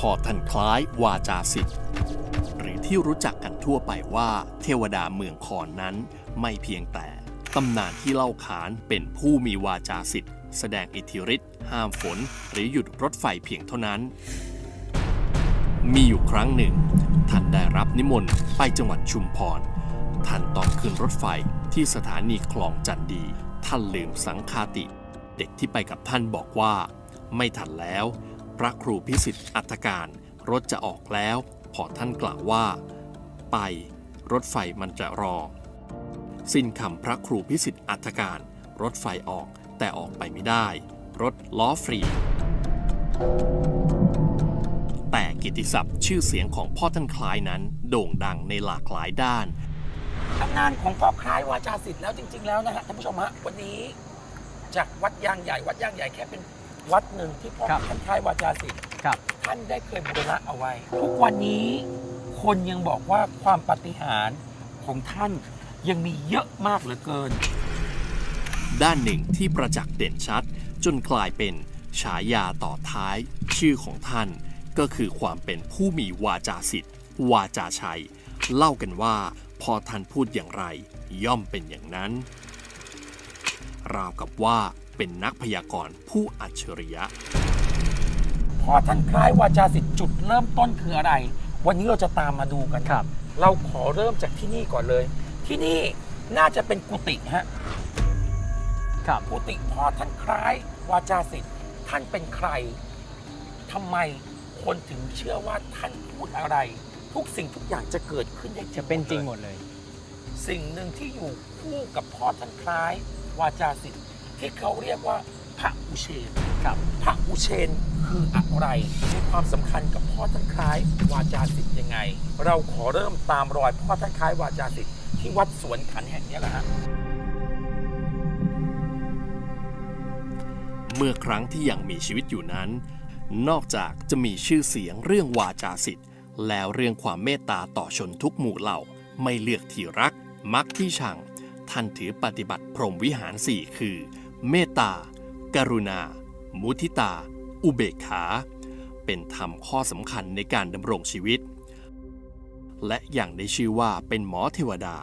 พอท่านคล้ายวาจาสิทธิ์หรือที่รู้จักกันทั่วไปว่าเทวดาเมืองคอนนั้นไม่เพียงแต่ตำนานที่เล่าขานเป็นผู้มีวาจาสิทธิ์แสดงอิทธิฤทธิ์ห้ามฝนหรือหยุดรถไฟเพียงเท่านั้น มีอยู่ครั้งหนึ่ง ท่านได้รับนิมนต์ไปจังหวัดชุมพร ท่านต้องขึ้นรถไฟที่สถานีคลองจันดี ท่านลืมสังคาติ เด็กที่ไปกับท่านบอกว่า ไม่ทันแล้ว พระครูพิสิทธิ์อัตการ รถจะออกแล้ว พอท่านกล่าวว่า ไป รถไฟมันจะรอ สิ้นคำพระครูพิสิทธิ์อัตการ รถไฟออกแต่ออกไปไม่ได้ รถล้อฟรี แต่กิตติศัพท์ชื่อเสียงของพ่อท่านคล้ายนั้นโด่งดังในหลากหลายด้านตำนานของพ่อคล้ายวาจาศิษย์แล้วจริง ๆ แล้วนะฮะท่านผู้ชมฮะวันนี้ จากวัดยางใหญ่วัดยางใหญ่แค่เป็น วัดหนึ่งที่พ่อครับท่านคล้ายวาจาศิษย์ครับ ท่านได้เคยบูรณะเอาไว้ ทุกวันนี้คนยังบอกว่าความปาฏิหาริย์ของท่านยังมีเยอะมากเหลือเกิน ด้านหนึ่งที่ประจักษ์เด่นชัด จนกลายเป็นฉายาต่อท้าย ชื่อของท่าน ก็คือความเป็นผู้มีวาจาสิทธิ์วาจาชัย เล่ากันว่า พอท่านพูดอย่างไร ย่อมเป็นอย่างนั้น ราวกับว่า เป็นนักพยากรณ์ผู้อัจฉริยะพ่อท่านคล้ายวาจาศิษย์จุดเริ่มต้นคืออะไร วันนี้เราจะตามมาดูกันครับ เราขอเริ่มจากที่นี่ก่อนเลย ที่นี่น่าจะเป็นกุฏิฮะครับกุฏิพ่อท่านคล้ายวาจาศิษย์ท่านเป็นใครทำไมคนถึงเชื่อว่าท่านพูดอะไร ทุกสิ่งทุกอย่างจะเกิดขึ้นได้จะเป็นจริงลยหมดเลย สิ่งหนึ่งที่อยู่คู่กับพ่อท่านคล้ายวาจาศิษย์ ที่เขาเรียกว่าพระอุเชนครับพระอุเชนคืออะไรมีความสำคัญกับพ่อท่านคล้ายวาจาศิษย์ยังไง เราขอเริ่มตามรอยพ่อท่านคล้ายวาจาศิษย์ที่วัดสวนขันแห่งนี้แหละฮะเมื่อครั้งที่ยังมีชีวิตอยู่นั้น นอกจากจะมีชื่อเสียงเรื่องวาจาสิทธิ์แล้วเรื่องความเมตตาต่อชนทุกหมู่เหล่า ไม่เลือกที่รัก มักที่ชัง ท่านถือปฏิบัติพรหมวิหารสี่คือ เมตตากรุณา มุทิตา อุเบกขา เป็นธรรมข้อสำคัญในการดำรงชีวิต และอย่างได้ชื่อว่าเป็นหมอเทวดา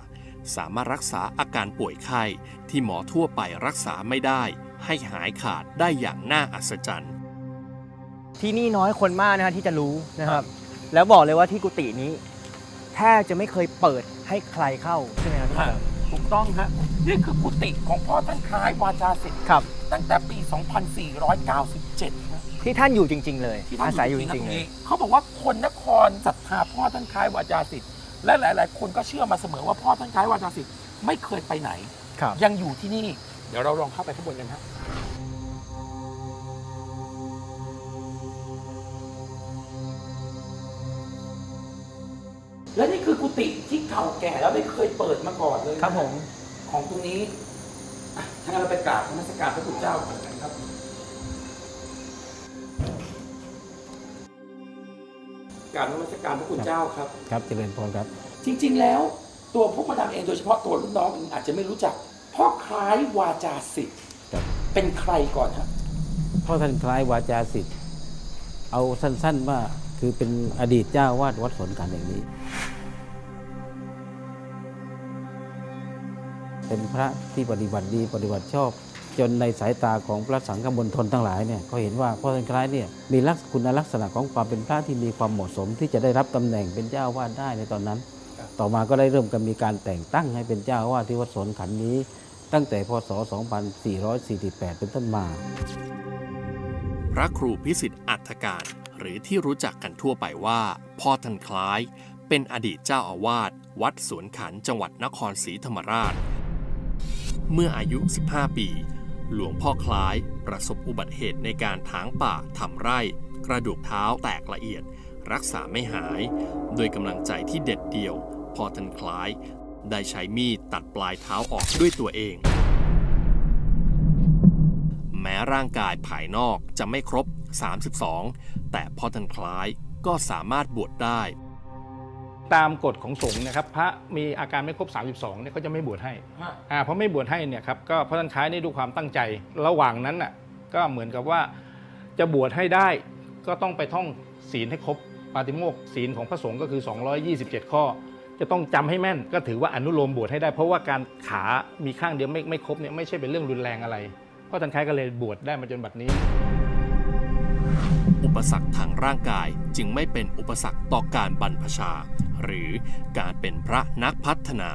สามารถรักษาอาการป่วยไข้ที่หมอทั่วไปรักษาไม่ได้ ให้หายขาดได้อย่างน่าอัศจรรย์ ที่นี่น้อยคนมากนะฮะที่จะรู้นะครับ แล้วบอกเลยว่าที่กุฏินี้แทบจะไม่เคยเปิดให้ใครเข้าใช่ไหมครับพี่ฮะเต๋อ ถูกต้องฮะนี่คือกุฏิของพ่อท่านคล้ายวาจาศิษย์ครับ ตั้งแต่ปี 2497ฮะที่ท่านอยู่จริง ๆ เลยที่ท่านอาศัยอยู่จนะริงๆเลยเขาบอกว่าคนนครศรัทธาพ่อท่านคล้ายวาจาศิษย์และหลาย ๆ คนก็เชื่อมาเสมอว่าพ่อท่านคล้ายวาจาศิษย์ไม่เคยไปไหน ครับ ยังอยู่ที่นี่ เดี๋ยวเราลองเข้าไปข้างบนกันฮะ และนี่คือกุฏิที่เก่าแก่แล้วไม่เคยเปิดมาก่อนเลยครับผมของตรงนี้อะถ้างั้นเราไปกราบนมัสการพระพุทธเจ้าก่อนกันครับ กราบนมัสการพระคุณเจ้าครับ ครับเจริญพรครับ จริงๆแล้วตัวพวกมาดามเองโดยเฉพาะตัวรุ่นน้องเองอาจจะไม่รู้จักพ่อคล้ายวาจาสิทธิ์ครับ เป็นใครก่อนฮะพ่อท่านคล้ายวาจาสิทธิ์เอาสั้นๆว่า คือเป็นอดีตเจ้าวาดวัดสวนกันแห่งนี้ เป็นพระที่ปฏิบัติดีปฏิบัติชอบ จนในสายตาของพระสังฆมณฑลทั้งหลายเนี่ยเขาเห็นว่าพ่อท่านคล้ายเนี่ยมีลักษคุณลักษณะของความเป็นพระที่มีความเหมาะสม ที่จะได้รับตำแหน่งเป็นเจ้าวาดได้ในตอนนั้น ต่อมาก็ได้เริ่มกันมีการแต่งตั้งให้เป็นเจ้าวาดที่วัดสวนขันนี้ ตั้งแต่พศ 2448 เป็นต้นมา ระครูพิสิทธิ์อัฏการ หรือที่รู้จักกันทั่วไปว่า พ่อท่านคล้าย เป็นอดีตเจ้าอาวาสวัดสวนขันจังหวัดนครศรีธรรมราช เมื่ออายุ 15 ปี หลวงพ่อคล้ายประสบอุบัติเหตุในการถางป่าทำไร่ กระดูกเท้าแตกละเอียด รักษาไม่หาย โดยกำลังใจที่เด็ดเดี่ยว พ่อท่านคล้าย ได้ใช้มีดตัดปลายเท้าออกด้วยตัวเอง แม้ร่างกายภายนอกจะไม่ครบ 32 แต่พ่อท่านคล้ายก็สามารถบวชได้ ตามกฎของสงฆ์นะครับ พระมีอาการไม่ครบ 32เนี่ยเขาจะไม่บวชให้อ่าเพราะไม่บวชให้เนี่ยครับก็พระท่านคล้ายนี่ด้วยความตั้งใจ ระหว่างนั้นน่ะก็เหมือนกับว่าจะบวชให้ได้ก็ต้องไปท่องศีลให้ครบปาติโมกข์ศีลของพระสงฆ์ก็คือ 227 ข้อ จะต้องจำให้แม่นก็ถือว่าอนุโลมบวชให้ได้ เพราะว่าการขามีข้างเดียวไม่ไม่ครบเนี่ยไม่ใช่เป็นเรื่องรุนแรงอะไร พ่อท่านคล้ายก็เลยบวชได้มาจนบัดนี้ อุปสรรคทางร่างกายจึงไม่เป็นอุปสรรคต่อการบรรพชา หรือการเป็นพระนักพัฒนา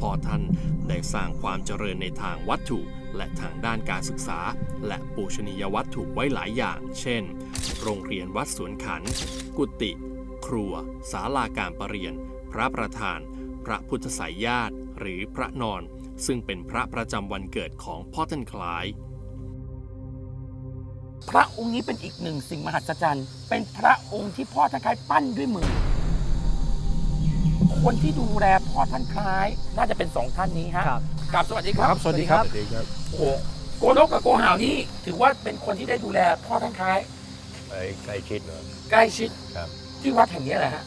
พอท่านได้สร้างความเจริญในทางวัตถุและทางด้านการศึกษา และปูชนียวัตถุไว้หลายอย่าง เช่น โรงเรียนวัดสวนขัน กุฏิ ครัว ศาลาการประเรียน พระประธาน พระพุทธสายญาติ หรือพระนอน ซึ่งเป็นพระประจำวันเกิดของพ่อท่านคล้าย พระองค์นี้เป็นอีกหนึ่งสิ่งมหัศจรรย์ เป็นพระองค์ที่พ่อท่านคล้ายปั้นด้วยมือ คนที่ดูแลพ่อท่านคล้าย น่าจะเป็นสองท่านนี้ฮะครับกราบสวัสดีครับครับ สวัสดีครับโอ้โหโกนกกับโกหาวนี่ถือว่าเป็นคนที่ได้ดูแลพ่อท่านคล้าย ไปใกล้ชิดเลยใกล้ชิดครับ ที่วัดแห่งนี้แหละฮะ